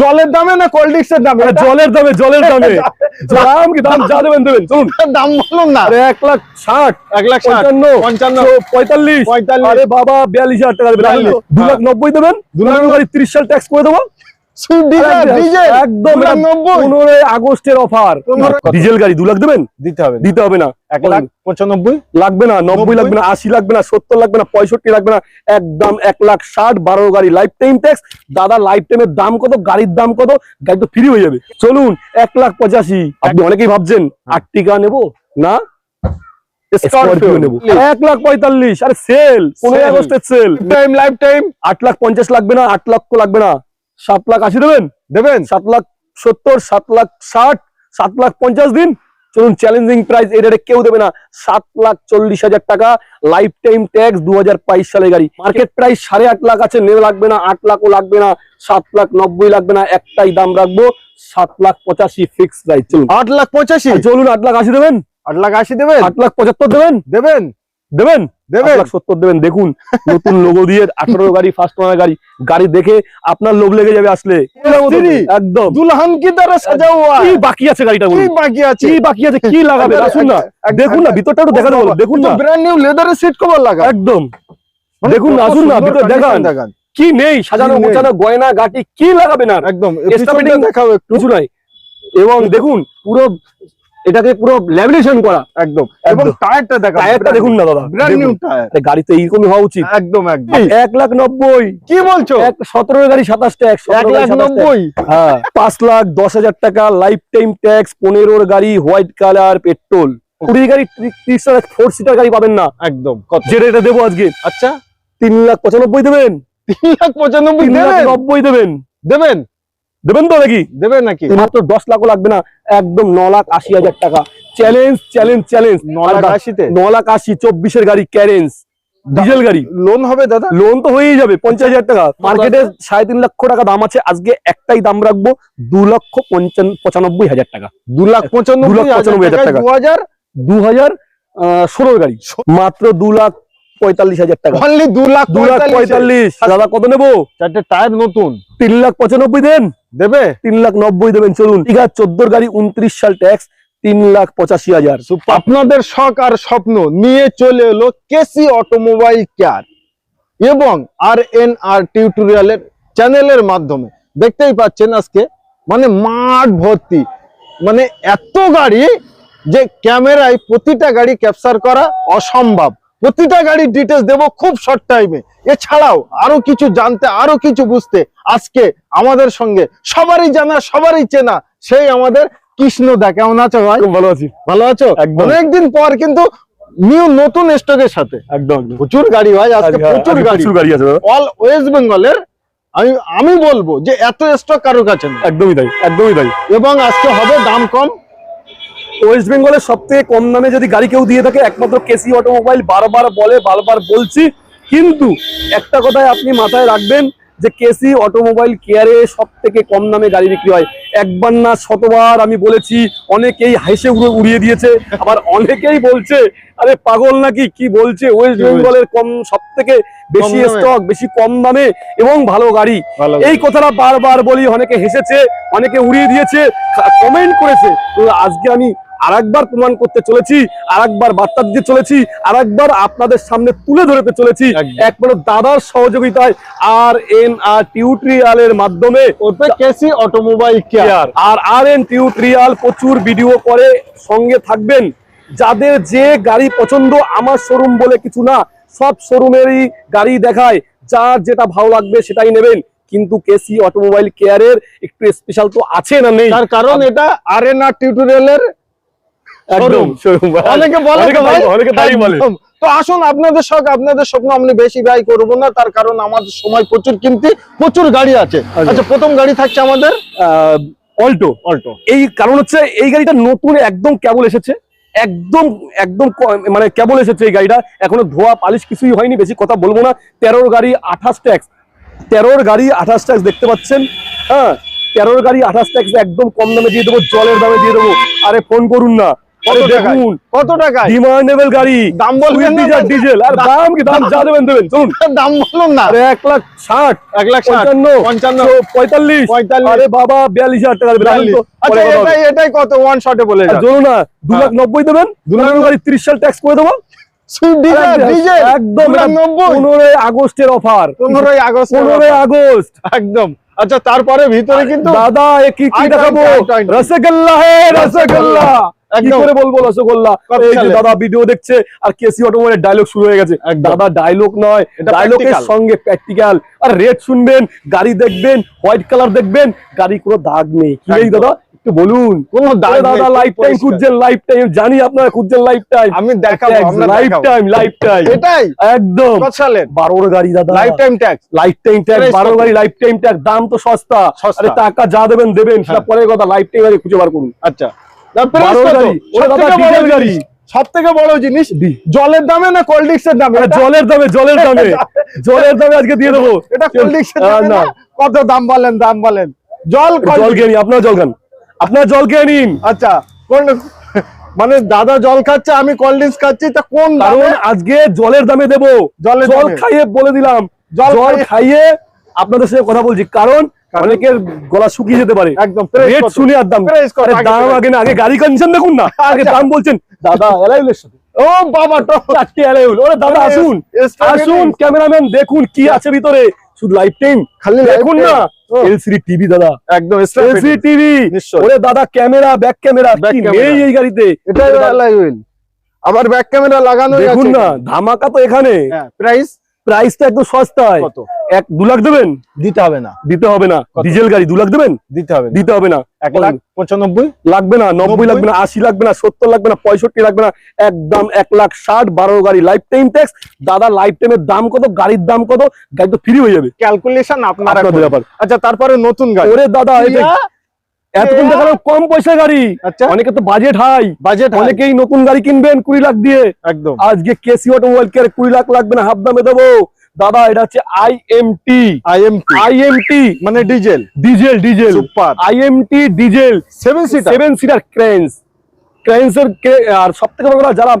জলের দামে না কোল্ড ড্রিঙ্কস এর দামে? জলের দামে জলের দামে দাম। কি দাম যা দেবেন দেবেন চলুন। দাম বলুন না। আরে এক লাখ ষাট এক লাখ পঞ্চান্ন পঞ্চান্ন পঁয়তাল্লিশ। পঁয়তাল্লিশ। আরে বাবা বিয়াল্লিশ হাজার টাকা দেবেন দু লাখ নব্বই দেবেন? দু লাখ গাড়ি তিরিশ সাল ট্যাক্স করে দেবো? একদম আগস্টের অফার ডিজেল গাড়ি লাখ দেবেন? দিতে হবে দিতে হবে না। লাখ পঁচানব্বই? লাগবে না নব্বই নব্বই? লাগবে না আশি লাগবে না সত্তর লাগবে না পঁয়ষট্টি লাগবে না একদম এক লাখ গাড়ি। লাইফ টাইম ট্যাক্স দাদা লাইফ টাইমের দাম কত? গাড়ির দাম কত? গাড়ি তো ফ্রি হয়ে যাবে। চলুন এক লাখ পঁচাশি। আপনি অনেকেই ভাবছেন আটটিকা নেব? না? স্করপিও নেব। এক লাখ পঁয়তাল্লিশ। আরে সেল Sale। আগস্টের সেল টাইম লাইফ টাইম আট লাখ পঞ্চাশ লাগবে না আট লক্ষ লাগবে না। সাত লাখ আশি দেবেন? দেবেন? সাত লাখ সত্তর সাত লাখ ষাট সাত লাখ পঞ্চাশ দিন? চলুন চ্যালেঞ্জিং প্রাইস এই রেটে কেউ দেবে না। সাত লাখ চল্লিশ হাজার টাকা লাইফ টাইম ট্যাক্স দু হাজার বাইশ সালে গাড়ি। মার্কেট প্রাইস সাড়ে আট লাখ আছে নেওয়া লাগবে না আট লাখও লাগবে না সাত লাখ নব্বই লাগবে না একটাই দাম রাখব সাত লাখ পঁচাশি ফিক্স প্রাইস চলুন। আট লাখ পঁচাশি? চলুন আট লাখ আশি দেবেন? আট লাখ আশি দেবেন? আট লাখ পঁচাত্তর দেবেন? দেবেন? দেবেন? দেবেন। সত্তর দেবেন। দেখুন নতুন লোগো দিয়ে আঠারো গাড়ি ফার্স্ট ওনার গাড়ি গাড়ি দেখে আপনার লোক লেগে যাবে আসলে। একদম। দুলহান কি দ্বারা সাজা হুয়া কি বাকি আছে গাড়িটা কি বলুন বাকি আছে? কি বাকি আছে? কি লাগাবে? আসুন না। দেখুন না ভিতরটা একটু দেখাতে বলো দেখুন না। ব্র্যান্ড নিউ লেদারের সিট কভার লাগা একদম। দেখুন আসুন না, ভিতর দেখান। দেখান। কি নেই? সাজানো গোছানো গয়না গাটি কি লাগাবে না একদম দেখাও একটু। কিছু নাই। এবং দেখুন পুরো এটাকে পুরো ল্যামিনেশন করা একদম। এবং। টায়ারটা দেখাও টায়ারটা দেখুন না দাদা। Brand new tyre. গাড়ি তো এইরকমই হওয়া উচিত। একদম একদম। এক লাখ নব্বই। কি বলছো? সতেরো গাড়ি সাতাশ ট্যাক্স এক লাখ নব্বই? হ্যাঁ। পাঁচ লাখ দশ হাজার টাকা লাইফ টাইম ট্যাক্স পনেরোর গাড়ি হোয়াইট কালার পেট্রোল কুড়ি গাড়ি ত্রিশ ফোর সিটার গাড়ি পাবেন না। একদম কত? যেটা এটা দেবো আজকে। আচ্ছা। তিন লাখ পঁচানব্বই দেবেন। তিন লাখ পঁচানব্বই নব্বই দেবেন। দেবেন? দেবেন তো নাকি? দেবেন নাকি? মাত্র দশ লাখও লাগবে না একদম ন লাখ আশি হাজার টাকা। Challenge challenge challenge. ন লাখ আশিতে? ন লাখ আশি চব্বিশের গাড়ি ক্যারেন্স ডিজেল গাড়ি। লোন হবে দাদা? লোন তো হয়েই যাবে পঞ্চাশ হাজার টাকা। মার্কেটে সাড়ে তিন লক্ষ টাকা দাম আছে আজকে একটাই দাম রাখব দু লক্ষ পঁচানব্বই হাজার টাকা। দু লাখ পঁচানব্বই পঁচানব্বই হাজার টাকা। দু হাজার দু হাজার ষোলোর গাড়ি। মাত্র দু লাখ পঁয়তাল্লিশ হাজার টাকা। অনলি দু লাখ দু লাখ পঁয়তাল্লিশ। দাদা কত নেব? চারটে টায়ার নতুন। তিন লাখ পঁচানব্বই দেন। দেবে? তিন লাখ নব্বই দেবেন চলুন। ঠিক আছে চোদ্দোর গাড়ি উনত্রিশ সাল ট্যাক্স তিন লাখ পঁচাশি হাজার। আপনাদের শখ আর স্বপ্ন নিয়ে চলে এলো কেসি অটোমোবাইল কেয়ার এবং আর এন আর টিউটোরিয়ালের চ্যানেলের মাধ্যমে। দেখতেই পাচ্ছেন আজকে মানে মাঠ ভর্তি। মানে এত গাড়ি যে ক্যামেরায় প্রতিটা গাড়ি ক্যাপচার করা অসম্ভব। প্রতিটা গাড়ির ডিটেলস দেব খুব শর্ট টাইমে এছাড়াও আরও কিছু জানতে আরও কিছু বুঝতে আজকে আমাদের সঙ্গে সবারই জানা সবারই চেনা সেই আমাদের কৃষ্ণ দা। কেমন আছো ভাই? ভালো আছি। ভালো আছো। অনেকদিন পর কিন্তু নিউ নতুন স্টকের সাথে। একদম প্রচুর গাড়ি ভাই আজকে প্রচুর গাড়ি। গাড়ি আছে অল ওয়েস্ট বেঙ্গলের আমি আমি বলব যে এত স্টক কারোর কাছে একদমই তাই একদমই তাই। এবং আজকে হবে দাম কম। ওয়েস্ট বেঙ্গলের সব থেকে কম দামে যদি গাড়ি কেউ দিয়ে থাকে একমাত্র কেসি অটোমোবাইল বারবার বলে বারবার বলছি। কিন্তু একটা কথায় আপনি মাথায় রাখবেন যে কেসি অটোমোবাইল কেয়ারে সব থেকে কম দামে গাড়ি বিক্রি হয়। একবার না শতবার আমি বলেছি অনেকেই হেসে উড়ে- উড়িয়ে দিয়েছে আবার অনেকেই বলছে আরে পাগল নাকি? কি বলছে? ওয়েস্ট বেঙ্গলের কম সব থেকে বেশি স্টক বেশি কম দামে এবং ভালো গাড়ি। এই কথাটা বারবার বলি অনেকে হেসেছে অনেকে উড়িয়ে দিয়েছে কমেন্ট করেছে। তো আজকে আমি আরেকবার প্রমাণ করতে চলেছি আরেকবার বার্তা দিতে চলেছি আরেকবার আপনাদের সামনে তুলে ধরতে চলেছি। একমাত্র দাদার সহযোগিতায় আর এন আর টিউটোরিয়ালের মাধ্যমে ওতে KC automobile care R R N tutorial প্রচুর ভিডিও করে সঙ্গে থাকবেন। যাদের যে গাড়ি পছন্দ আমার শোরুম বলে কিছু না সব শোরুমেরই গাড়ি দেখায়। যার যেটা ভালো লাগবে সেটাই নেবেন। কিন্তু কেসি অটোমোবাইল কেয়ারের একটু স্পেশাল তো আছে না নেই? তার কারণ এটা আর এন আর টিউটোরিয়ালের একদম অনেকে বলে অনেকে তাই- বলে। তো আসুন আপনাদের শখ আপনাদের স্বপ্ন আমি বেশি ব্যয় করব না তার কারণ আমাদের সময় প্রচুর কিনতে প্রচুর গাড়ি আছে। আচ্ছা। আচ্ছা প্রথম গাড়ি থাকছে আমাদের অল্টো অল্টো। এই কারণ হচ্ছে এই গাড়িটা নতুন একদম কেবল এসেছে। একদম একদম মানে কেবল এসেছে এই গাড়িটা। এখনও ধোয়া পালিশ কিছুই হয়নি বেশি কথা বলব না। তেরোর গাড়ি আঠাশ ট্যাক্স। তেরোর গাড়ি আঠাশ ট্যাক্স দেখতে পাচ্ছেন? হ্যাঁ তেরোর গাড়ি আঠাশ ট্যাক্স একদম কম দামে দিয়ে দেবো জলের দামে দিয়ে দেবো। আরে ফোন করুন না। কত দেখুন ডিমান্ডেবল গাড়ি দাম বলবেন না ডিজেল ডিজেল আর দাম- কি? দাম যা দেবেন দেবেন চলুন দাম বলুন না। আরে এক লাখ লাখ। আরে বাবা বিয়াল্লিশ হাজার টাকা দেবেন। আচ্ছা পরে কথা হবে। এটাই এটাই কত? ওয়ান শটে বলে আর চলুন না দু লাখ নব্বই দেবেন দু লাখ গাড়ি তিরিশ সাল ট্যাক্স করে দেবো। একদম পনেরোই আগস্টের অফার পনেরোই আগস্ট পনেরোই আগস্ট। একদম। আচ্ছা তারপরে ভিতরে কিন্তু দাদা কি কি দেখাবো? রসগোল্লা হে রসগোল্লা। কি করে বলব রসগোল্লা? এই যে দাদা ভিডিও দেখছে আর কেসি অটোমোবাইলের ডায়লগ শুরু হয়ে গেছে। দাদা ডায়লগ নয় ডায়লগের সঙ্গে প্র্যাকটিক্যাল আর রেট শুনবেন গাড়ি দেখবেন হোয়াইট কালার দেখবেন গাড়ি কোনো দাগ নেই। কি দাদা? একটু বলুন। কোনো দাদা লাইফ টাইম খুঁজছেন লাইফ টাইম জানি আপনারা খুঁজছেন লাইফ টাইম আমি দেখাবো লাইফ টাইম লাইফ টাইম এটাই। একদম। সালের গাড়ি দাদা। Life time tax life time tag Price গাড়ি লাইফ টাইম দাম তো সস্তা। আরে টাকা যা দেবেন দেবেন। সেটা হ্যাঁ। পরের কথা লাইফ টাইম গাড়ি খুঁজে বার করুন। আচ্ছা। সব থেকে বড় জিনিস। জলের দামে না কোল্ড ড্রিঙ্কসের দামে? জলের দামে জলের দামে। জলের দামে আজকে দিয়ে দেবো। এটা কোল্ড ড্রিঙ্কসের আহ, না। না? কত দাম বলেন দাম বলেন। জল cold জল খেয়ে নিন আপনার জল খান। আপনার জল খেয়ে নিন। আচ্ছা কোন মানে দাদা জল খাচ্ছে আমি কোল্ড ড্রিঙ্কস খাচ্ছি তা কোন কারণ আজকে জলের দামে দেবো। জল খাইয়ে বলে দিলাম। জল খাইয়ে আপনাদের সাথে কথা বলছি কারণ অনেকের গলা শুকিয়ে যেতে পারে। একদম রেট শুনে আর দাম। আগে দাম আগে না আগে গাড়ি কন্ডিশন দেখুন না। আগে আচ্ছা। দাম বলছেন দাদা এলাইলের সাথে। ও বাবা তো চারটে অ্যালাউল ওরে দাদা আসুন। আসুন ক্যামেরাম্যান দেখুন কি আছে ভিতরে। শুধু লাইফ টাইম খালি দেখুন না। এলসিডি টিভি দাদা। একদম এলসিডি টিভি। ওরে দাদা ক্যামেরা ব্যাক ক্যামেরা কি নেই এই গাড়িতে? এটা হুইল। আবার ব্যাক ক্যামেরা লাগানো দেখুন না ধামাকা তো এখানে। প্রাইস প্রাইসটা একদম সস্তায় কত? এক দু লাখ দেবেন? দিতে হবে না। দিতে হবে না। ডিজেল গাড়ি দু লাখ দেবেন? দিতে হবে না। দিতে হবে না। এক লাখ পঁচানব্বই? লাগবে না নব্বই? লাগবে না আশি লাগবে না সত্তর লাগবে না পঁয়ষট্টি লাগবে না একদম এক লাখ ষাট বারো গাড়ি। লাইফ টাইম ট্যাক্স দাদা লাইফ টাইমের দাম কত গাড়ির দাম কত? গাড়ি তো ফ্রি হয়ে যাবে। ক্যালকুলেশন আপনারা ব্যাপার। আচ্ছা তারপরে নতুন গাড়ি। ওরে দাদা এতক্ষণ দেখালাম কম পয়সা গাড়ি। আচ্ছা। অনেকে তো বাজেট হাই বাজেট অনেকেই নতুন গাড়ি কিনবেন কুড়ি লাখ দিয়ে। একদম। আজকে কেসি অটোমোবাইল কে কুড়ি লাখ লাগবে না হাফ দামে দেবো। দাদা এটা হচ্ছে আইএমটি আইএমটি আইএমটি মানে diesel. Diesel diesel. Super IMT diesel. Seven seater seven seater Carens ক্রেন্সের আর সব থেকে বড় যারা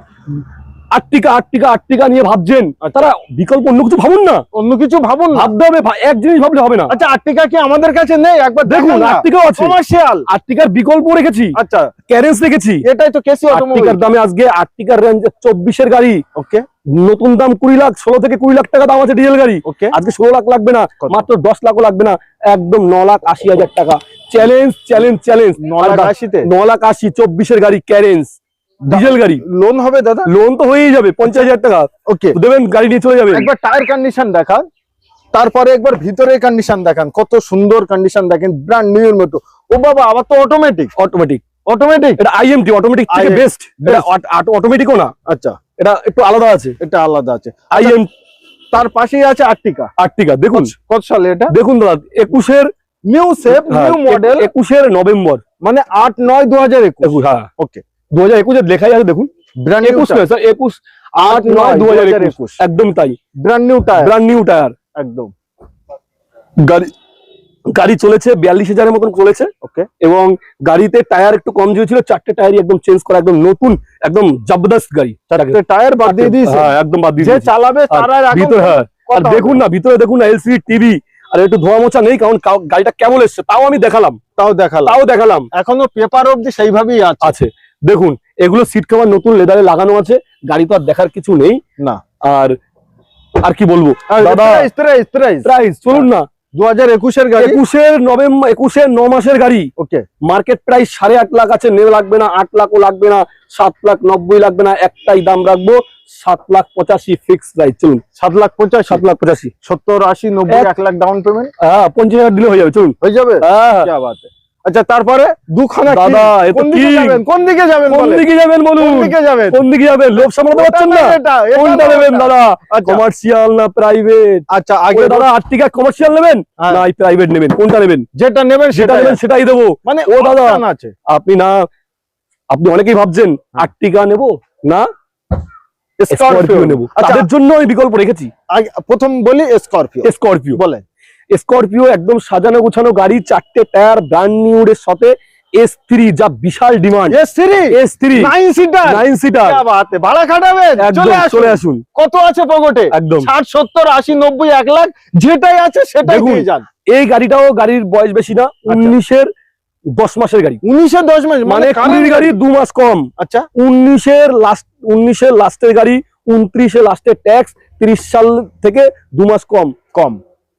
আটটিকা আটটিকা আটটিকা নিয়ে ভাবছেন। আচ্ছা। তারা বিকল্প অন্য কিছু ভাবুন না। অন্য কিছু ভাবুন ভাবতে হবে এক জিনিস ভাবলে হবে না। আচ্ছা আটটিকা কি আমাদের কাছে নেই? একবার দেখুন আটটিকাও আছে। কমার্শিয়াল। আটটিকার বিকল্প রেখেছি। আচ্ছা। ক্যারেন্স রেখেছি। এটাই তো কেসি আটটিকার দামে আজকে আটটিকার রেঞ্জ চব্বিশের গাড়ি। ওকে নতুন দাম কুড়ি লাখ ষোলো থেকে কুড়ি লাখ টাকা দাম আছে ডিজেল গাড়ি। ওকে আজকে ষোলো লাখ লাগবে না মাত্র দশ লাখও লাগবে না। একদম ন লাখ আশি হাজার টাকা। চ্যালেঞ্জ চ্যালেঞ্জ চ্যালেঞ্জ ন লাখ আশিতে? ন লাখ আশি চব্বিশের গাড়ি ক্যারেন্স ডিজেল গাড়ি। লোন হবে দাদা? লোন তো হয়েই যাবে পঞ্চাশ হাজার টাকা। ওকে দেবেন গাড়ি নিয়ে চলে যাবে একবার টায়ার কন্ডিশন দেখান। তারপরে একবার ভিতরে কন্ডিশন দেখান। কত সুন্দর কন্ডিশন দেখেন ব্র্যান্ড নিউ এর মতো। ও বাবা আবার তো অটোমেটিক অটোমেটিক অটোমেটিক এটা আইএমটি অটোমেটিক থেকে বেস্ট এটা। অটোমেটিকও না। আচ্ছা। এটা একটু আলাদা আছে। এটা আলাদা আছে। আইএম তার পাশেই আছে আর্টিকা আর্টিকা দেখুন। কত সালে এটা? দেখুন দাদা একুশের নিউ হ্যাঁ, নিউ মডেল একুশের নভেম্বর। মানে আট নয় দু হাজার একুশ হ্যাঁ। ওকে দু হাজার একুশের লেখাই আছে দেখুন। ব্র্যান্ড একুশ নয় স্যার একুশ আট নয় দু হাজার একুশ। একদম তাই। Brand new tyre brand new tyre একদম। গাড়ি গাড়ি চলেছে বিয়াল্লিশ হাজারের মতন চলেছে। ওকে এবং গাড়িতে টায়ার একটু কম ছিল চারটে টায়ারই একদম চেঞ্জ করা একদম নতুন একদম জবরদস্ত গাড়ি। চারটে টায়ার বাদ দিয়ে দিয়েছে। হ্যাঁ একদম বাদ দিয়ে দিয়েছে। চালাবে তারা ভিতরে হ্যাঁ। আর দেখুন না ভিতরে দেখুন না এলসিডি টিভি আর একটু ধোয়া মোছা নেই কারণ গাড়িটা কেমন এসছে তাও আমি দেখালাম। তাও দেখালাম। তাও দেখালাম। এখনও পেপার অব্দি সেইভাবেই আছে। দেখুন এগুলো সিট কভার নতুন লেদারে লাগানো আছে গাড়ি তো আর দেখার কিছু নেই। না। আর আর কি বলব? চলুন না। একুশের নভেম্বর একুশের ন মাসের গাড়ি। ওকে। মার্কেট সাড়ে আট লাখ আছে লাগবে না আট লাগবে না সাত লাখ নব্বই লাগবে না একটাই দাম রাখব সাত লাখ পঁচাশি সাত লাখ পঞ্চাশ সাত লাখ পঁচাশি। সত্তর আশি নব্বই এক লাখ ডাউন পেমেন্ট হ্যাঁ পঞ্চাশ হাজার দিলে হয়ে যাবে চলুন। হয়ে যাবে? হ্যাঁ, হ্যাঁ। আচ্ছা তারপরে দুখানা দাদা, কোন দিকে যাবেন? কোন দিকে যাবেন কোন দিকে যাবেন বলুন? কোন দিকে যাবেন? কোন দিকে যাবেন? লোক সামলাতে পারছেন না? কোনটা নেবেন দাদা? আচ্ছা। কমার্শিয়াল না প্রাইভেট আচ্ছা আগে দাদা আর্টিকা কমার্শিয়াল নেবেন? হ্যাঁ। না প্রাইভেট নেবেন। কোনটা নেবেন? যেটা নেবেন সেটা নেবেন সেটাই দেবো। মানে ও দাদা। আছে। আপনি না আপনি অনেকেই ভাবছেন আর্টিকা নেব? না? স্করপিও নেব। আচ্ছা। তাদের জন্য আমি বিকল্প রেখেছি। আগে- প্রথম বলি স্করপিও স্করপিও বলেন। স্করপিও একদম সাজানো গোছানো গাড়ি চারটে টায়ার ব্র্যান্ড নিউ এর সাথে এস থ্রি যা বিশাল demand S three S three nine seater nine seater ভাড়া খাটাবেন? চলে আসুন। কত আছে পকেটে? একদম। ষাট সত্তর আশি নব্বই এক লাখ যেটাই আছে সেটাই যান। এই গাড়িটাও গাড়ির বয়স বেশি না উনিশের দশ মাসের গাড়ি। উনিশে দশ মাস মানে কুড়ির গাড়ি দু মাস কম। আচ্ছা। উনিশের লাস্ট উনিশের লাস্টের গাড়ি উনত্রিশে লাস্টের ট্যাক্স তিরিশ সাল থেকে দু মাস কম। কম।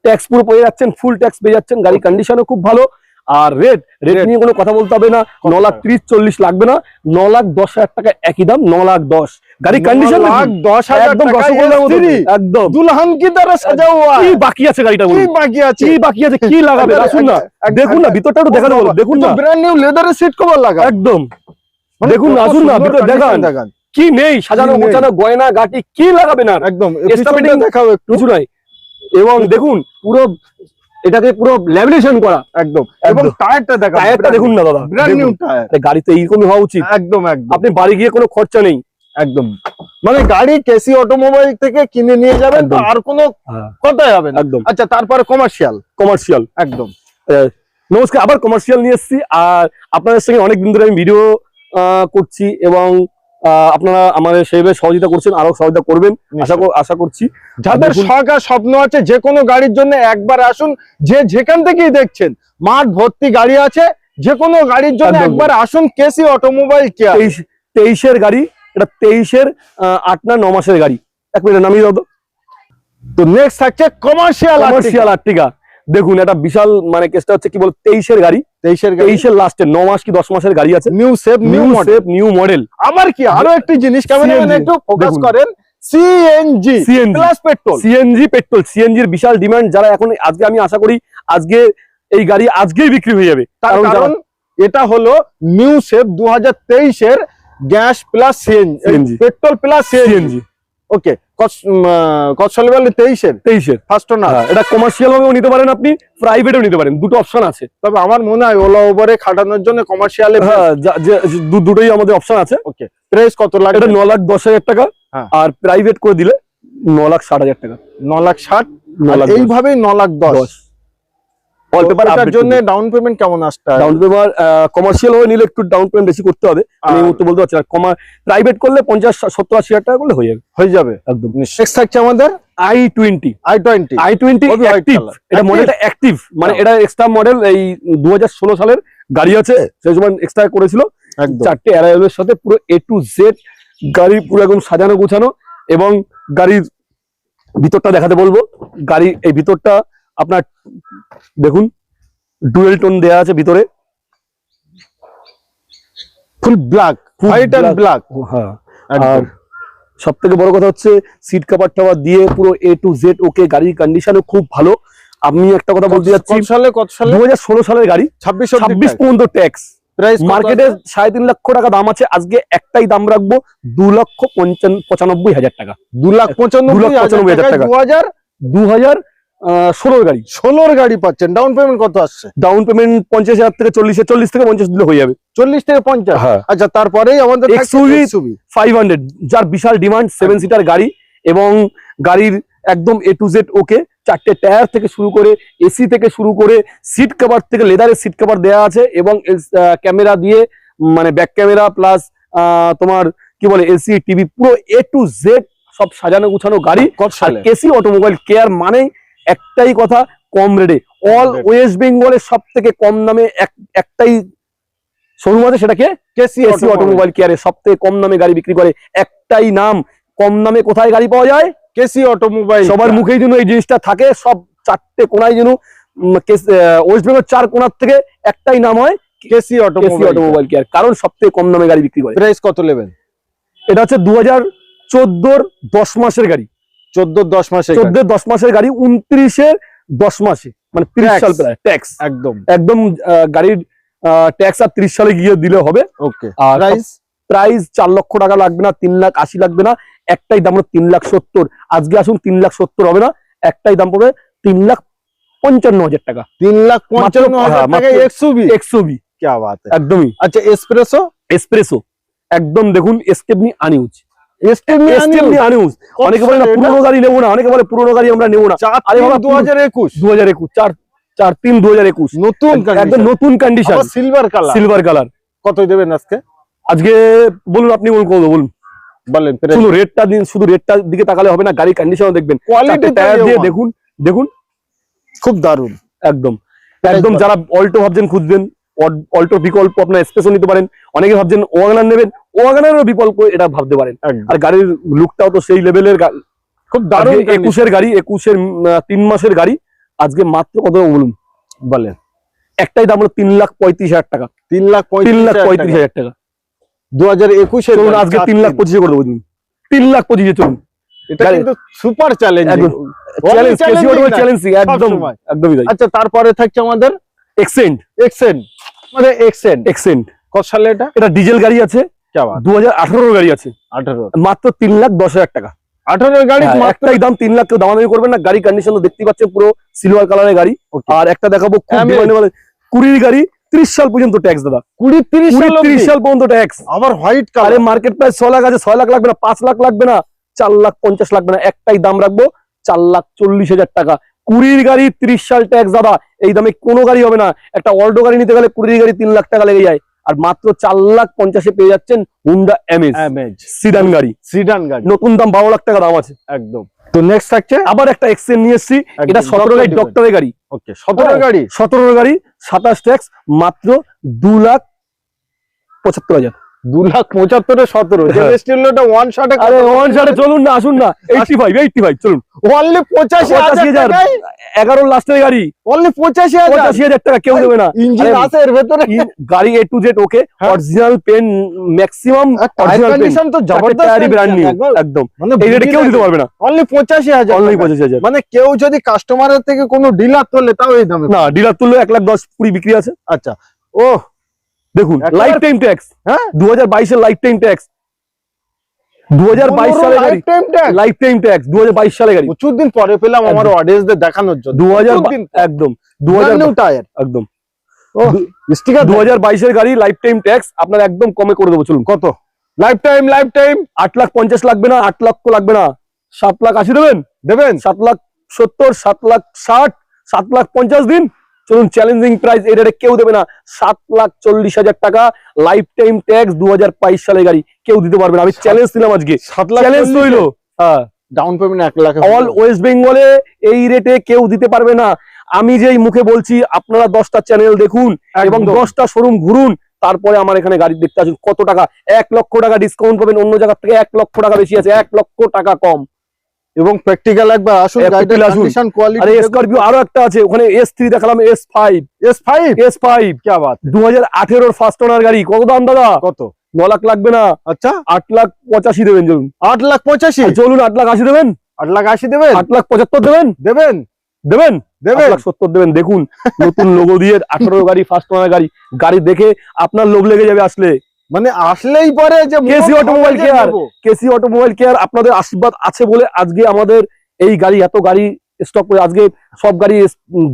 ট্যাক্স পুরো পেয়ে যাচ্ছেন ফুল ট্যাক্স পেয়ে যাচ্ছেন গাড়ি কন্ডিশনও খুব ভালো। আর রেট রেট নিয়ে কোনো কথা বলতে হবে না। ন লাখ ত্রিশ চল্লিশ লাগবে না। ন লাখ দশ হাজার টাকা একই দাম ন লাখ দশ গাড়ি কন্ডিশন দশ হাজার একদম টাকা রসগোল্লার মতো S3 একদম। দুলহান কি দ্বারা সাজা কি বাকি আছে গাড়িটা কি বাকি আছে? কি বাকি আছে? কি লাগাবে? আসুন না। এক- দেখুন না ভিতরটা একটু দেখানো বলো দেখুন না। ব্র্যান্ড নিউ লেদারের সিট কভার লাগা একদম। মানে দেখুন না, আসুন না, ভিতর দেখান। দেখান। কি নেই সাজানো গোছানো গয়না গাটি কি লাগাবে না একদম দেখাও একটু। কিছু নাই। এবং দেখুন পুরো এটাকে পুরো ল্যামিনেশন করা একদম। এবং। টায়ারটা দেখা টায়ারটা দেখুন না দাদা। Brand new. টায়ার। গাড়িতে এইরকমই হওয়া উচিত। একদম একদম। আপনি বাড়ি গিয়ে কোনো খরচা নেই। একদম। মানে গাড়ি কেসি অটোমোবাইল থেকে কিনে নিয়ে যাবেন তো আর কোনো কথাই হবে না। একদম। আচ্ছা তারপরে কমার্শিয়াল কমার্শিয়াল একদম। নমস্কার আবার কমার্শিয়াল নিয়ে এসেছি। আর আপনাদের সঙ্গে অনেক দিন ধরে আমি ভিডিও করছি এবং আপনারা আমাদের সেইভাবে সহযোগিতা করছেন আরও সহযোগিতা করবেন আশা কর- আশা করছি। যাদের শখ আর স্বপ্ন আছে যে কোনো গাড়ির জন্য একবার আসুন যে যেখান থেকেই দেখছেন মাঠ ভর্তি গাড়ি আছে যে কোনো গাড়ির জন্য একবার আসুন কেসি অটোমোবাইল কেয়ার। তেইশের গাড়ি এটা তেইশের আহ, আট না ন মাসের গাড়ি। এক মিনিট নামিয়ে দাও তো। তো নেক্সট থাকছে কমার্শিয়াল কমার্শিয়াল আর্টিকা। দেখুন এটা বিশাল মানে কেসটা হচ্ছে কি বল তেইশের গাড়ি। তেইশের তেইশের লাস্টে ন মাস কি দশ মাসের গাড়ি আছে? New save new model new model আবার কি আরও একটি জিনিস কেমন একটু ফোকাস করেন CNG CNG plus petrol CNG petrol সিএনজির বিশাল ডিমান্ড যারা এখন আজকে আমি আশা করি আজকে এই গাড়ি আজকেই বিক্রি হয়ে যাবে। কারণ এটা হলো নিউ সেভ দু হাজার তেইশের gas plus CNG petrol plus CNG okay তেইশের। তেইশের। ফার্স্ট না হ্যাঁ, এটা কমার্শিয়াল ভাবেও নিতে পারেন আপনি প্রাইভেটও নিতে পারেন দুটো অপশন আছে। তবে আমার মনে হয় ওলা ওভারে খাটানোর জন্য কমার্শিয়ালে হ্যাঁ দুটোই আমাদের অপশন আছে। ওকে প্রাইস কত এটা ন লাখ দশ হাজার টাকা হ্যাঁ। আর প্রাইভেট করে দিলে ন লাখ ষাট হাজার টাকা। ন লাখ ষাট লাখ এইভাবেই ন লাখ দশ। অল জন্য ডাউন পেমেন্ট কেমন আসতে হয়? ডাউন পেমেন্ট কমার্শিয়াল হয়ে নিলে একটু ডাউন পেমেন্ট বেশি করতে হবে। আমি মুহূর্তে বলতে পারছি না। কমা প্রাইভেট করলে পঞ্চাশ সত্তর আশি হাজার টাকা করলে হয়ে যাবে। হয়ে যাবে। একদম। নেক্সট থাকছে আমাদের I twenty I twenty I twenty এটা? মডেলটা অ্যাক্টিভ মানে। এটা এক্সট্রা মডেল এই দুহাজার ষোলো সালের গাড়ি আছে। সেই সময় এক্সট্রা করেছিল। চারটে অ্যারাইভের সাথে পুরো এ টু জেড গাড়ি পুরো একদম সাজানো গোছানো এবং গাড়ির ভিতরটা দেখাতে বলব। গাড়ি এই ভিতরটা আপনার দেখুন ডুয়েল টোন দেয়া আছে ভিতরে। Full black white and black. হ্যাঁ। আর সব থেকে বড় কথা হচ্ছে সিট কাভার টাভার দিয়ে পুরো এ টু জেড ওকে গাড়ির কন্ডিশনও খুব ভালো। আমি একটা কথা বলতে যাচ্ছি কত সালে কত সালে? দু হাজার ষোলো সালের গাড়ি ছাব্বিশ ছাব্বিশ পর্যন্ত ট্যাক্স প্রাইস মার্কেটে সাড়ে তিন লক্ষ টাকা দাম আছে আজকে একটাই দাম রাখব দু লক্ষ পঞ্চান্ন পঁচানব্বই হাজার টাকা। দু লাখ পঁচানব্বই দু লাখ পঁচানব্বই হাজার টাকা। দু হাজার দু হাজার ষোলোর গাড়ি। ষোলোর গাড়ি পাচ্ছেন। ডাউন পেমেন্ট কত আসছে? ডাউন পেমেন্ট পঞ্চাশ হাজার থেকে চল্লিশে চল্লিশ থেকে পঞ্চাশ দিলে হয়ে যাবে। চল্লিশ থেকে পঞ্চাশ? হ্যাঁ। আচ্ছা তারপরেই আমাদের ফাইভ হান্ড্রেড যার বিশাল ডিমান্ড সেভেন সিটার গাড়ি এবং গাড়ির একদম এ টু জেড ওকে চারটে টায়ার থেকে শুরু করে এসি থেকে শুরু করে সিট কভার থেকে লেদারের সিট কভার দেওয়া আছে এবং ক্যামেরা দিয়ে মানে ব্যাক ক্যামেরা প্লাস তোমার কি বলে এসি টিভি পুরো এ টু জেড সব সাজানো গুছানো গাড়ি। কেসি অটোমোবাইল কেয়ার মানে একটাই কথা কম রেটে অল। ওয়েস্ট বেঙ্গলের সব থেকে কম দামে এক- একটাই শোরুম আছে সেটাকে কেসি এসি অটোমোবাইল কেয়ারে সব থেকে কম দামে গাড়ি বিক্রি করে। একটাই নাম কম দামে কোথায় গাড়ি পাওয়া যায়? কেসি অটোমোবাইল সবার মুখেই যেন এই জিনিসটা থাকে সব চারটে কোনায় যেন ওয়েস্ট বেঙ্গল চার কোনার থেকে একটাই নাম হয় KC KC automobile automobile care কারণ সব থেকে কম দামে গাড়ি বিক্রি করে। প্রাইস কত নেবেন? এটা হচ্ছে দু হাজার চোদ্দোর দশ মাসের গাড়ি। চোদ্দ দশ মাসে চোদ্দ দশ মাসের গাড়ি উনত্রিশের দশ মাসে মানে ত্রিশ সাল প্রায় ট্যাক্স একদম। একদম গাড়ির ট্যাক্স আর ত্রিশ সালে গিয়ে দিলে হবে। ওকে প্রাইস প্রাইস চার লক্ষ টাকা লাগবে না তিন লাখ আশি লাগবে না একটাই দাম হলো তিন লাখ সত্তর। আজকে আসুন তিন লাখ সত্তর হবে না একটাই দাম পড়বে তিন লাখ পঞ্চান্ন হাজার টাকা। তিন লাখ পঞ্চান্ন হাজার হ্যাঁ, টাকা এক্সুবি এক্সুবি একদমই। আচ্ছা এসপ্রেসো এসপ্রেসো একদম দেখুন এসকেপনি আনিউজ অনেকে বলে না পুরোনো গাড়ি নেব না অনেকে বলে পুরোনো গাড়ি আমরা নেব না। চার আরে তিন বাবা, দু হাজার একুশ। দু হাজার একুশ চার চার তিন দু হাজার একুশ। নতুন একদম নতুন condition silver colour silver colour কত দেবেন আজকে? আজকে বলুন আপনি বলুন কত বলুন। বলেন শুধু রেটটা দিন শুধু রেটটার দিকে তাকালে হবে না গাড়ির কন্ডিশন দেখবেন। কোয়ালিটি টায়ার দিয়ে দেখুন দেখুন। খুব দারুণ একদম। একদম যারা অল্টো ভাবছেন খুঁজবেন। অল্টো বিকল্প আপনার স্পেসও নিতে পারেন। অনেকে ভাবছেন ওয়াগনার নেবেন ওয়াগনারেরও বিকল্প এটা ভাবতে পারেন। আর গাড়ির লুকটাও তো সেই লেভেলের খুব দারুণ একুশের গাড়ি একুশের তিন মাসের গাড়ি আজকে মাত্র কত বলুন? বলেন। একটাই দাম হলো তিন লাখ পঁয়ত্রিশ হাজার টাকা। তিন লাখ তিন লাখ পঁয়ত্রিশ হাজার টাকা। দু হাজার একুশে আজকে তিন লাখ পঁচিশে করে দেবো তিন লাখ পঁচিশে চলুন। সুপার চ্যালেঞ্জ একদম। চ্যালেঞ্জ একদমই আচ্ছা তারপরে থাকছে আমাদের এক্সেন্ট এক্সেন আমাদের এক্সেন এক্সেন্ট কত সালে এটা? এটা ডিজেল গাড়ি আছে। দু হাজার গাড়ি আছে। আঠারো। মাত্র তিন লাখ দশ হাজার টাকা। আঠারো গাড়ি হ্যাঁ, একটাই দাম তিন লাখ কেউ দামাদামি করবেন না। গাড়ি কন্ডিশন তো দেখতে পাচ্ছেন পুরো সিলভার কালারের গাড়ি। আর একটা দেখাবো খুব কুড়ির গাড়ি ত্রিশ সাল পর্যন্ত ট্যাক্স দাদা। কুড়ি তিরিশ সাল ত্রিশ সাল পর্যন্ত ট্যাক্স আবার হোয়াইট মার্কেট প্রাইস ছ লাখ আছে ছয় লাখ লাগবে না পাঁচ লাখ লাগবে না। চার লাখ পঞ্চাশ লাগবে না। একটাই দাম রাখব চার লাখ চল্লিশ হাজার টাকা। কুড়ির গাড়ি ত্রিশ সাল ট্যাক্স দাদা। এই দামে কোনো গাড়ি হবে না। একটা অল্টো গাড়ি নিতে গেলে কুড়ির গাড়ি তিন লাখ টাকা লেগে যায়। আর মাত্র চার লাখ পঞ্চাশে পেয়ে যাচ্ছেন হুন্ডা এমএস অ্যামেজ সিডান গাড়ি। সিডান গাড়ি। নতুন দাম বারো লাখ টাকা দাম আছে। একদম। তো নেক্সট থাকছে আবার একটা এক্সচেঞ্জ নিয়ে এসছি। এটা সতেরো গাড়ি ডক্টরের গাড়ি। ওকে সতেরো। গাড়ি। সতেরো গাড়ি সাতাশ ট্যাক্স মাত্র দু লাখ পঁচাত্তর হাজার। দু লাখ পঁচাত্তরে সতেরো যে হ্যাঁ। স্টিলটা ওয়ান শটে আরে ওয়ান শার্টে চলুন না আসুন না। এইটটি ফাইভ এইটটি ফাইভ চলুন। অনলি পঁচাশি হাজার এগারো লাস্টের গাড়ি। অনলি পঁচাশি হাজার? পঁচাশি হাজার টাকা কেউ দেবে না। ইঞ্জিন আরে, আছে এর ভেতরে। গাড়ি A to Z okay. Original pen maximum original condition তো জবরদস্ত ব্র্যান্ড নিউ একদম। মানে এই রেটে কেউ দিতে পারবে না। অনলি পঁচাশি হাজার অনলি টাকা। পঁচাশি হাজার। মানে কেউ যদি কাস্টমারের থেকে কোনো ডিলার তোলে তাও এই দামে না ডিলার তুললে এক লাখ দশ কুড়ি বিক্রি আছে। আচ্ছা। ও। দেখুন লাইফ টাইম ট্যাক্স হ্যাঁ? দু হাজার বাইশের লাইফ টাইম ট্যাক্স দু হাজার বাইশ সালে গাড়ি। লাইফ টাইম ট্যাক্স লাইফ দু হাজার বাইশ সালে গাড়ি। প্রচুর দিন পরে পেলাম আমার অডিয়েন্সদের দেখানোর জন্য। দু হাজার একদম দু হাজার টায়ার। একদম। ও স্টিকার দু হাজার বাইশের গাড়ি লাইফ টাইম ট্যাক্স আপনার একদম কমে করে দেবো চলুন। কত? লাইফ টাইম লাইফ টাইম আট লাখ পঞ্চাশ লাগবে না আট লক্ষ লাগবে না। সাত লাখ আশি দেবেন? দেবেন? সাত লাখ সত্তর সাত লাখ ষাট সাত লাখ পঞ্চাশ দিন। চলুন চ্যালেঞ্জিং প্রাইস এই রেটে কেউ দেবে না। সাত লাখ চল্লিশ হাজার টাকা লাইফ টাইম ট্যাক্স দু হাজার বাইশ সালের গাড়ি। কেউ দিতে পারবে না। আমি চ্যালেঞ্জ দিলাম আজকে। সাত লাখ চ্যালেঞ্জ রইল। হ্যাঁ। ডাউন পেমেন্ট এক লাখ অল ওয়েস্ট বেঙ্গলে এই রেটে কেউ দিতে পারবে না। আমি যেই মুখে বলছি আপনারা দশটা চ্যানেল দেখুন এবং। দশটা শোরুম ঘুরুন। তারপরে আমার এখানে গাড়ি দেখতে আসুন। কত টাকা? এক লক্ষ টাকা ডিসকাউন্ট পাবেন। অন্য জায়গার থেকে এক লক্ষ টাকা বেশি আছে। এক লক্ষ টাকা কম। এবং প্র্যাকটিক্যাল একবার আসুন গাড়িটার। কন্ডিশন আরে স্করপিও আরও একটা আছে ওখানে এস থ্রি দেখালাম S five S five S five কি বাত। দু হাজার আঠেরোর ফার্স্ট ওনার গাড়ি। কত দাম দাদা? কত? ন লাখ লাগবে না। আচ্ছা। আট লাখ পঁচাশি দেবেন চলুন। আট লাখ পঁচাশি? আর চলুন আট লাখ আশি দেবেন। আট লাখ আশি দেবেন? আট লাখ পঁচাত্তর দেবেন। দেবেন? দেবেন? দেবেন। লাখ সত্তর দেবেন দেখুন। নতুন লোগো দিয়ে আঠারো গাড়ি ফার্স্ট ওনার গাড়ি। গাড়ি দেখে আপনার লোভ লেগে যাবে আসলে। মানে আসলেই পরে যে KC automobile care KC automobile care আপনাদের আশীর্বাদ আছে বলে আজকে আমাদের এই গাড়ি এত গাড়ি স্টক করে আজকে সব গাড়ি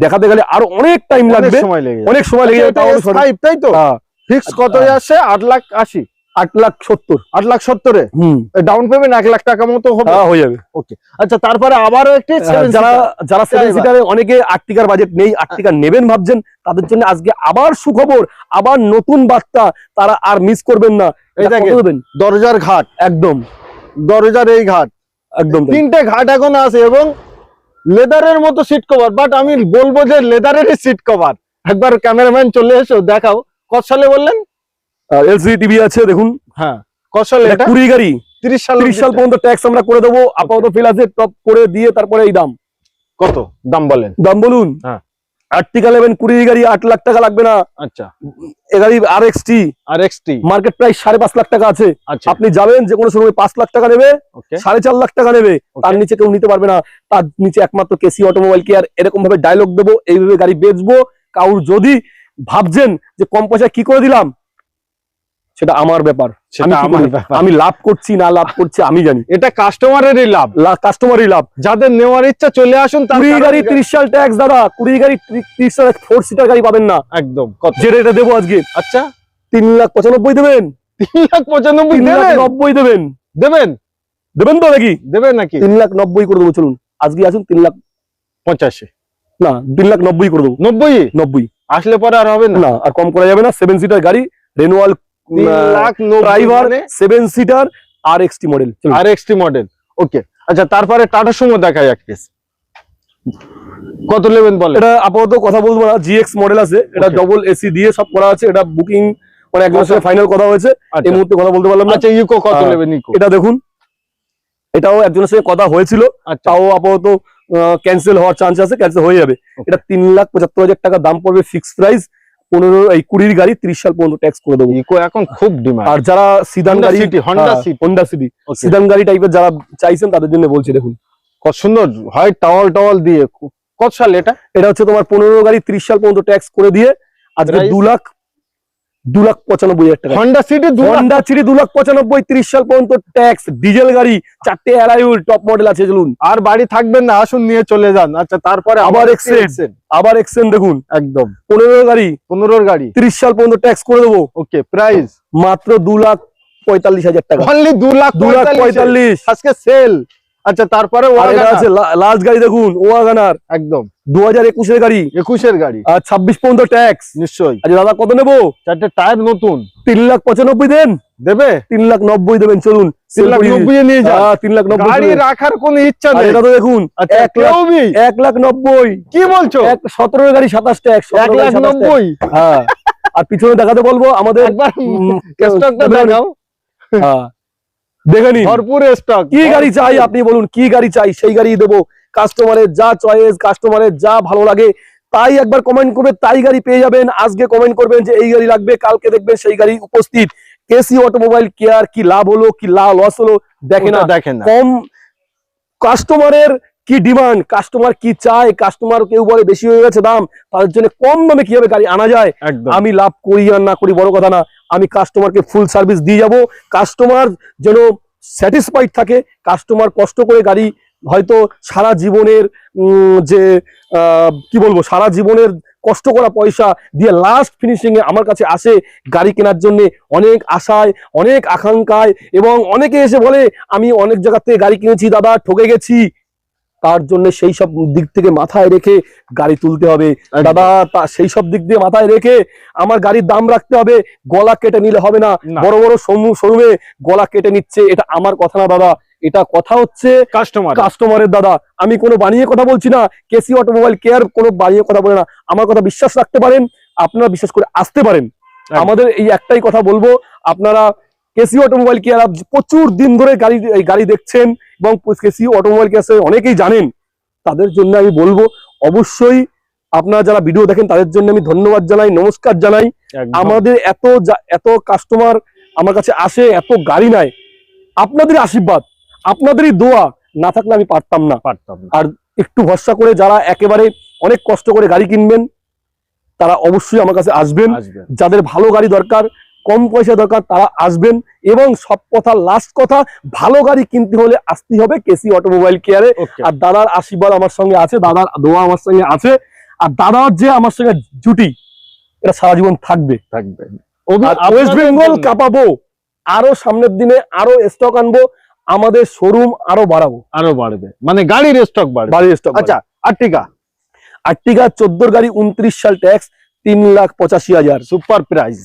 দেখাতে গেলে আরও অনেক টাইম লাগবে। অনেক সময় লেগে যাবে আচ্ছা। S5 তাই তো? হ্যাঁ, ফিক্স কত আচ্ছা। আসে? আট লাখ আশি। আট লাখ সত্তর। আট লাখ সত্তরে? ডাউন পেমেন্ট এক লাখ টাকা মতো হবে? হ্যাঁ, হয়ে যাবে। আচ্ছা তারপরে আবারও একটি হ্যাঁ, যারা যারা সেভেন সিটারে অনেকে আর্টিকার বাজেট নেই আর্টিকার নেবেন ভাবছেন তাদের জন্য আজকে আবার সুখবর আবার নতুন বার্তা তারা আর মিস করবেন না। দরজার ঘাট। একদম। দরজার এই ঘাট। একদম। তিনটে ঘাট এখন আছে এবং লেদারের মতো সিট কভার বাট আমি বলব যে লেদারেরই সিট কভার একবার ক্যামেরাম্যান চলে এসো দেখাও। কত সালে বললেন? এলসিডি টিভি আছে দেখুন। হ্যাঁ কত সালে এটা এটা কুড়ি গাড়ি। তিরিশ সাল তিরিশ সাল পর্যন্ত ট্যাক্স আমরা করে দেবো আপাতত ফিল আছে টপ করে দিয়ে তারপরে এই দাম। কত? দাম বলেন। দাম বলুন। হ্যাঁ। আর্টিকা নেবেন কুড়ি গাড়ি আট লাখ টাকা লাগবে না। আচ্ছা। এ গাড়ি R X T R XT market price সাড়ে পাঁচ লাখ টাকা আছে। আচ্ছা। আপনি যাবেন যে কোনো সময় পাঁচ লাখ টাকা নেবে সাড়ে চার লাখ টাকা নেবে। তার নিচে কেউ নিতে পারবে না। তার নিচে একমাত্র কেসি অটোমোবাইল কেয়ার এরকম ভাবে ডায়লগ দেবো এইভাবে গাড়ি বেচবো। কাউর যদি ভাবছেন যে কম পয়সায় কি করে দিলাম সেটা আমার ব্যাপার। সেটা আমি আমার। আমি লাভ করছি না লাভ করছি আমি জানি। এটা কাস্টমারেরই লাভ। কাস্টমারই লাভ। যাদের নেওয়ার ইচ্ছা চলে আসুন কুড়ি গাড়ি তিরিশ সাল ট্যাক্স দাদা কুড়ি গাড়ি ত্রি- তিরিশ সাল ফোর সিটার গাড়ি পাবেন না। একদম। যে রেটে দেবো আজকে। আচ্ছা? তিন লাখ পঁচানব্বই দেবেন। তিন লাখ পঁচানব্বই নব্বই দেবেন। দেবেন? দেবেন তো নাকি? দেবেন নাকি? তিন লাখ নব্বই করে দেবো চলুন। আজকে আসুন তিন লাখ পঁচাশি। না তিন লাখ নব্বই করে দেবো। নব্বই? নব্বই। আসলে পরে আর হবে না? আর কম করা যাবে না। সেভেন সিটার গাড়ি renewal driver seven seater R XT model R XT model okay আচ্ছা তারপরে টাটা সুমো দেখাই এক পিস কত নেবেন বলে এটা আপাতত কথা বলব না জিএক্স মডেল আছে এটা ডবল এসি দিয়ে সব করা আছে এটা বুকিং মানে একজনের আচ্ছা। সাথে ফাইনাল কথা হয়েছে এই আচ্ছা। মুহূর্তে কথা বলতে পারলাম না। আচ্ছা ইকো কত। নেবেন ইকো এটা দেখুন এটাও একজনের সাথে কথা হয়েছিল তাও আপাতত ক্যান্সেল হওয়ার চান্স আছে ক্যান্সেল হয়ে যাবে। এটা তিন লাখ পঁচাত্তর হাজার টাকা দাম পড়বে ফিক্সড প্রাইস পনেরো এই কুড়ির গাড়ি ত্রিশ সাল পর্যন্ত ট্যাক্স করে দেবো। ইকো এখন খুব ডিমান্ড আর যারা সিদান গাড়ি Honda City। Honda City sedan গাড়ি টাইপের যারা চাইছেন তাদের জন্য বলছি দেখুন। কত সুন্দর হয় টাওয়াল টাওয়াল দিয়ে কত সাল এটা? এটা হচ্ছে তোমার পনেরো গাড়ি ত্রিশ সাল পর্যন্ত ট্যাক্স করে দিয়ে আজকে? দু লাখ দু লাখ পঁচানব্বই হাজার টাকা। হন্ডা সিটি হন্ডা সিটি দু লাখ পঁচানব্বই ত্রিশ সাল পর্যন্ত ট্যাক্স ডিজেল গাড়ি চারটে অ্যারাইউল টপ মডেল আছে চলুন। আর বাড়ি থাকবেন না আসুন নিয়ে চলে যান। আচ্ছা তারপরে আবার। Excel। আবার এক্সেন দেখুন। একদম। পনেরো গাড়ি। পনেরোর গাড়ি। ত্রিশ সাল পর্যন্ত ট্যাক্স করে দেবো। ওকে প্রাইস মাত্র দু লাখ পঁয়তাল্লিশ হাজার টাকা। অনলি দু লাখ দু লাখ পঁয়তাল্লিশ। আজকে সেল আচ্ছা তারপরে আছে লাস্ট গাড়ি দেখুন ওয়াগানার। একদম। দু হাজার একুশের গাড়ি। একুশের গাড়ি। আর ছাব্বিশ পর্যন্ত ট্যাক্স নিশ্চয়ই। আচ্ছা দাদা কত নেব? চারটে টায়ার নতুন। তিন লাখ পঁচানব্বই দেন। দেবে? তিন লাখ নব্বই দেবেন চলুন। তিন লাখ নব্বই নিয়ে যান। হ্যাঁ, তিন লাখ নব্বই গাড়ি রাখার কোনো ইচ্ছা নেই। এটা তো দেখুন আচ্ছা এক লাখ এক লাখ নব্বই। কি বলছো? সতেরো গাড়ি সাতাশ ট্যাক্স এক লাখ নব্বই। হ্যাঁ। আর পিছনে দেখাতে বলব আমাদের দেখাও। হ্যাঁ। দেখে নিন। ভরপুর স্টক কি গাড়ি চাই আপনি বলুন কি গাড়ি চাই সেই গাড়ি দেবো। কাস্টমারের যা চয়েস কাস্টমারের যা ভালো লাগে তাই একবার কমেন্ট করবে তাই গাড়ি পেয়ে যাবেন। আজকে কমেন্ট করবেন যে এই গাড়ি লাগবে কালকে দেখবেন সেই গাড়ি উপস্থিত। কেসি অটোমোবাইল কেয়ার কি লাভ হলো কি লস হলো দেখে না। দেখেন না। কম কাস্টমারের কি ডিমান্ড কাস্টমার কি চায়? কাস্টমার কেউ বলে বেশি হয়ে গেছে দাম তাদের জন্য কম দামে কীভাবে গাড়ি আনা যায়? আমি লাভ করি আর না করি বড় কথা না আমি কাস্টমারকে ফুল সার্ভিস দিয়ে যাব। কাস্টমার যেন স্যাটিসফাইড থাকে কাস্টমার কষ্ট করে গাড়ি হয়তো সারা জীবনের যে কি বলব সারা জীবনের কষ্ট করা পয়সা দিয়ে লাস্ট ফিনিশিং এ আমার কাছে আসে গাড়ি কেনার জন্য অনেক আশায় অনেক আকাঙ্ক্ষায় এবং অনেকে এসে বলে আমি অনেক জায়গা থেকে গাড়ি কিনেছি দাদা ঠকে গেছি। তার জন্য সেই সব দিক থেকে মাথায় রেখে গাড়ি তুলতে হবে। দাদা তা সেই সব দিক দিয়ে মাথায় রেখে আমার গাড়ির দাম রাখতে হবে গলা কেটে নিলে হবে না। না। বড় বড় শোরুমে গলা কেটে নিচ্ছে এটা আমার কথা না দাদা। এটা কথা হচ্ছে কাস্টমার কাস্টমারের দাদা। আমি কোনো বানিয়ে কথা বলছি না। কেসি অটোমোবাইল কেয়ার কোনো বানিয়ে কথা বলে না। আমার কথা বিশ্বাস রাখতে পারেন আপনারা বিশ্বাস করে আসতে পারেন। আমাদের এই একটাই কথা বলব আপনারা কেসি অটোমোবাইল কেয়ার প্রচুর দিন ধরে গাড়ি গাড়ি দেখছেন। এবং কেসি অটোমোবাইল কেয়ার অনেকেই জানেন তাদের জন্য আমি বলব অবশ্যই আপনারা যারা ভিডিও দেখেন তাদের জন্য আমি ধন্যবাদ জানাই নমস্কার জানাই। আমাদের এত এত কাস্টমার আমার কাছে আসে এত গাড়ি নাই আপনাদের আশীর্বাদ আপনাদেরই দোয়া না থাকলে আমি পারতাম না। পারতাম আর একটু ভরসা করে যারা একেবারে অনেক কষ্ট করে গাড়ি কিনবেন তারা অবশ্যই আমার কাছে আসবেন। যাদের ভালো গাড়ি দরকার কম পয়সা দরকার তারা আসবেন এবং সব কথা লাস্ট কথা ভালো গাড়ি কিনতে হলে আসতে হবে কেসি অটোমোবাইল কেয়ারে। আর দাদার আশীর্বাদ আমার সঙ্গে আছে দাদার দোয়া আমার সঙ্গে আছে। আর দাদার যে আমার সঙ্গে জুটি এটা সারা জীবন থাকবে। থাকবে। ওয়েস্ট বেঙ্গল কাঁপাবো আরও সামনের দিনে আরও স্টক আনব আমাদের শোরুম আরও বাড়াবো। আরও বাড়বে। মানে গাড়ির স্টক বাড়বে। বাড়ির স্টক আচ্ছা আর্টিকা আর্টিকা চোদ্দোর গাড়ি উনত্রিশ সাল ট্যাক্স তিন লাখ পঁচাশি হাজার। সুপার প্রাইস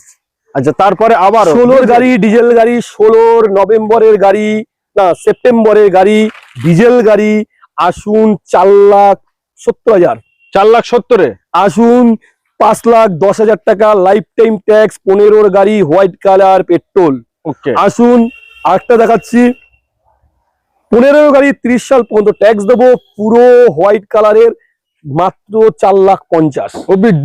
আচ্ছা তারপরে আবার ষোলোর গাড়ি ডিজেল গাড়ি ষোলোর নভেম্বরের গাড়ি না সেপ্টেম্বরের গাড়ি ডিজেল গাড়ি আসুন চার লাখ সত্তর হাজার। চার লাখ সত্তরে? আসুন পাঁচ লাখ দশ হাজার টাকা লাইফ টাইম ট্যাক্স পনেরোর গাড়ি হোয়াইট কালার পেট্রোল ওকে আসুন আরেকটা দেখাচ্ছি। পনেরো গাড়ি ত্রিশ সাল পর্যন্ত ট্যাক্স দেবো পুরো হোয়াইট কালারের মাত্র চার লাখ পঞ্চাশ।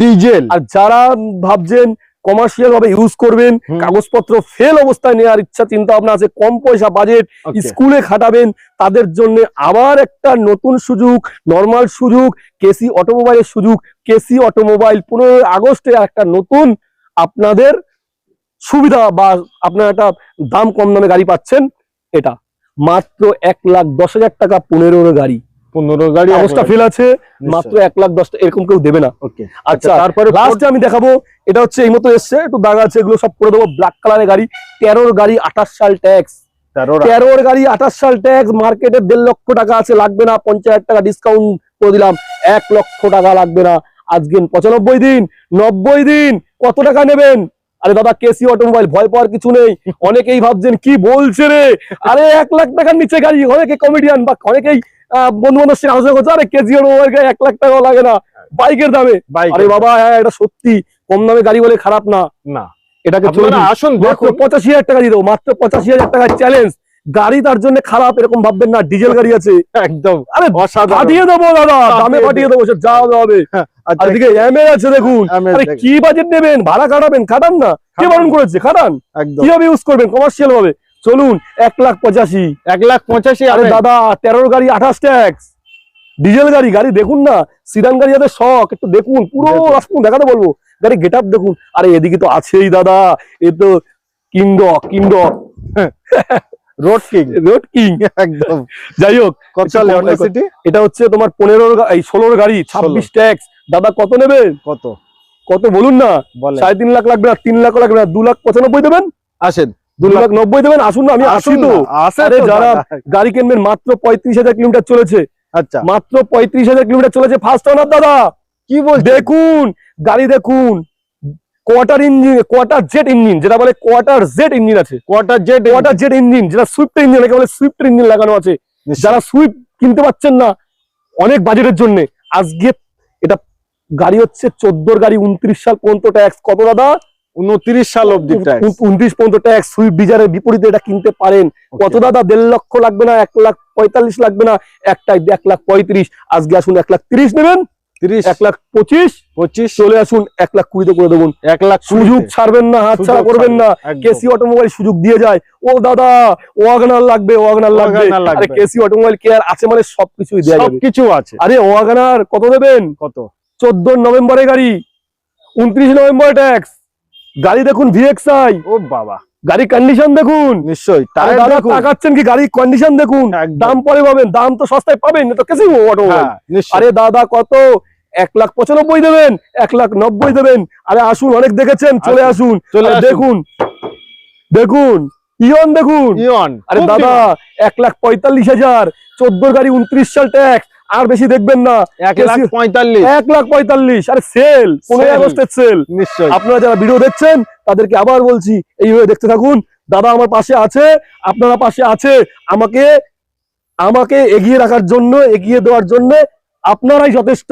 ডিজেল। আর যারা ভাবছেন কমার্শিয়াল ভাবে ইউজ করবেন কাগজপত্র ফেল অবস্থায় নেওয়ার ইচ্ছা চিন্তা ভাবনা আছে কম পয়সা বাজেট স্কুলে খাটাবেন তাদের জন্য আবার একটা নতুন সুযোগ নর্মাল সুযোগ কেসি অটোমোবাইলের সুযোগ কেসি অটোমোবাইল পনেরোই আগস্টে একটা নতুন আপনাদের সুবিধা বা আপনার একটা দাম কম দামে গাড়ি পাচ্ছেন এটা। মাত্র এক লাখ দশ হাজার টাকা পনেরোর গাড়ি। পনেরো গাড়ি কাগজটা ফেল আছে মাত্র এক লাখ দশ এরকম কেউ দেবে না। আচ্ছা তারপরে লাস্টে আমি দেখাবো এটা হচ্ছে এই মতো এসছে একটু দাগা আছে এগুলো সব করে দেবো ব্ল্যাক কালারের গাড়ি তেরোর গাড়ি আঠাশ সাল ট্যাক্স তেরোর গাড়ি আঠাশ সাল ট্যাক্স মার্কেটে দেড় লক্ষ টাকা আছে লাগবে না পঞ্চাশ হাজার টাকা ডিসকাউন্ট করে দিলাম এক লক্ষ টাকা লাগবে না। আজকে পঁচানব্বই দিন নব্বই দিন কত টাকা নেবেন? আরে দাদা কেসি অটোমোবাইল ভয় পাওয়ার কিছু নেই। অনেকেই ভাবছেন কি বলছে রে? আরে এক লাখ টাকার নিচে গাড়ি অনেকে কমেডিয়ান বা অনেকেই বন্ধু বান্ধব সঙ্গে আলোচনা করছে আরে অটোমোবাইল এক লাখ টাকাও লাগে না। বাইকের দামে। আরে বাবা হ্যাঁ এটা সত্যি। কম দামে গাড়ি বলে খারাপ না। না। এটাকে। আসুন দেখুন। পঁচাশি হাজার টাকা দিয়ে দেবো মাত্র পঁচাশি হাজার টাকা চ্যালেঞ্জ গাড়ি তার জন্য খারাপ এরকম ভাববেন না ডিজেল গাড়ি আছে। একদম আরে পাঠিয়ে দেবো দাদা দামে পাঠিয়ে দেবো সে যা হবে হবে। আচ্ছা, আর এমএ আছে দেখুন। আরে কি বাজেট নেবেন? ভাড়া কাটাবেন খাটান না। কে। বারণ করেছে? খাটান। কীভাবে ইউজ করবেন? কমার্শিয়াল ভাবে। চলুন এক লাখ পঁচাশি। এক লাখ পঁচাশি আরে দাদা তেরোর গাড়ি আঠাশ ট্যাক্স। ডিজেল গাড়ি গাড়ি দেখুন না সিডান গাড়ি যাদের শখ একটু দেখুন পুরো। রাস্তা দেখাতে বলব। গাড়ি গেট আপ দেখুন। আরে এদিকে তো আছেই দাদা এ তো কিংডক কিংডক রোড কিং রোড কিং একদম। যাই হোক এটা হচ্ছে তোমার এই ষোলোর গাড়ি ছাব্বিশ ট্যাক্স। দাদা কত নেবেন কত? কত বলুন না। সাড়ে তিন লাখ লাগবে না তিন লাখ লাগবে না দু লাখ পঁচানব্বই দেবেন? আসেন। দু লাখ নব্বই দেবেন আসুন না আমি আসি তো। আরে যারা গাড়ি কিনবেন মাত্র পঁয়ত্রিশ হাজার কিলোমিটার চলেছে। আচ্ছা। মাত্র পঁয়ত্রিশ হাজার কিলোমিটার চলেছে ফার্স্ট ওনার দাদা। কি বলছেন? দেখুন গাড়ি দেখুন। Quarter engine quarter jet engine যেটা বলে কোয়ার্টার জেট ইঞ্জিন আছে। Quarter jet quarter jet engine যেটা সুইফট ইঞ্জিন একে বলে সুইফট ইঞ্জিন লাগানো আছে। যারা সুইফট কিনতে পাচ্ছেন না অনেক বাজেটের জন্য। আজকে এটা গাড়ি হচ্ছে চোদ্দোর গাড়ি উনত্রিশ সাল পর্যন্ত ট্যাক্স কত দাদা? উনত্রিশ সাল অব্দি উনত্রিশ পর্যন্ত ট্যাক্স সুইফট ডিজারের বিপরীতে এটা কিনতে পারেন। কত দাদা? দেড় লক্ষ লাগবে না এক লাখ পঁয়তাল্লিশ লাগবে না একটাই এক লাখ পঁয়ত্রিশ। আজকে আসুন এক লাখ তিরিশ নেবেন। তিরিশ। এক লাখ পঁচিশ। পঁচিশ। চলে আসুন এক লাখ কুড়িতে করে দেবুন। এক লাখ সুযোগ ছাড়বেন না হাত ছাড়া করবেন না। কেসি অটোমোবাইল সুযোগ দিয়ে যায়। ও দাদা ওয়াগনার লাগবে ওয়াগনার লাগবে। আরে কেসি অটোমোবাইল কেয়ার আছে মানে সবকিছুই যাবে। সবকিছু আছে। আরে ওয়াগনার কত দেবেন? কত? চোদ্দ নভেম্বরে গাড়ি উনত্রিশ নভেম্বর ট্যাক্স গাড়ি দেখুন ভিএক্সআই ও বাবা। গাড়ি কন্ডিশন দেখুন। নিশ্চয়ই দাদা। তাকাচ্ছেন কি গাড়ির কন্ডিশন দেখুন। দাম পরে পাবেন দাম তো সস্তায় পাবেন না তো কেসি অটোমোবাইল হ্যাঁ, আরে দাদা কত? এক লাখ পঁচানব্বই দেবেন এক লাখ নব্বই দেবেন। আরে আসুন অনেক দেখেছেন চলে আসুন। দেখুন দেখুন ইয়ন দেখুন। ইয়ন আরে দাদা এক লাখ পঁয়তাল্লিশ হাজার চোদ্দ গাড়ি উনত্রিশ সাল ট্যাক্স আর বেশি দেখবেন না। এক লাখ পঁয়তাল্লিশ। এক লাখ পঁয়তাল্লিশ। আরে সেল পনেরোই আগস্টের সেল নিশ্চয়ই। আপনারা যারা ভিডিও দেখছেন তাদেরকে আবার বলছি এইভাবে দেখতে থাকুন। দাদা আমার পাশে আছে আপনারা পাশে আছে। আমাকে আমাকে এগিয়ে রাখার জন্য এগিয়ে দেওয়ার জন্য আপনারাই যথেষ্ট।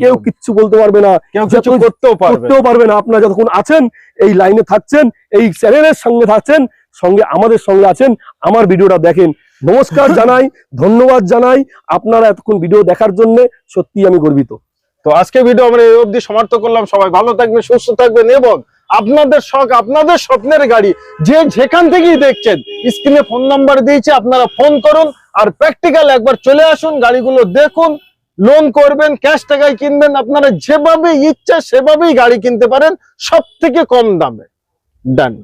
কেউ কিচ্ছু বলতে পারবে না। কেউ কিছু যতক্ষণ করতেও পারবে না। করতেও পারবে না। আপনারা যতক্ষণ আছেন এই লাইনে থাকছেন এই চ্যানেলের সঙ্গে থাকছেন সঙ্গে আমাদের সঙ্গে আছেন আমার ভিডিওটা দেখেন। নমস্কার জানাই, ধন্যবাদ জানাই আপনারা এতক্ষণ ভিডিও দেখার জন্য সত্যি আমি গর্বিত। তো আজকে ভিডিও আমরা এই অবধি সমাপ্ত করলাম, সবাই ভালো থাকবেন, সুস্থ থাকবেন এবং আপনাদের শখ, আপনাদের স্বপ্নের গাড়ি, যে যেখান থেকেই দেখছেন, স্ক্রিনে ফোন নাম্বার দিয়েছে, আপনারা ফোন করুন আর প্র্যাকটিক্যাল একবার চলে আসুন, গাড়িগুলো দেখুন লোন করবেন ক্যাশ টাকায় কিনবেন, আপনারা যেভাবে ইচ্ছা সেভাবেই গাড়ি কিনতে পারেন সব থেকে কম দামে। ডান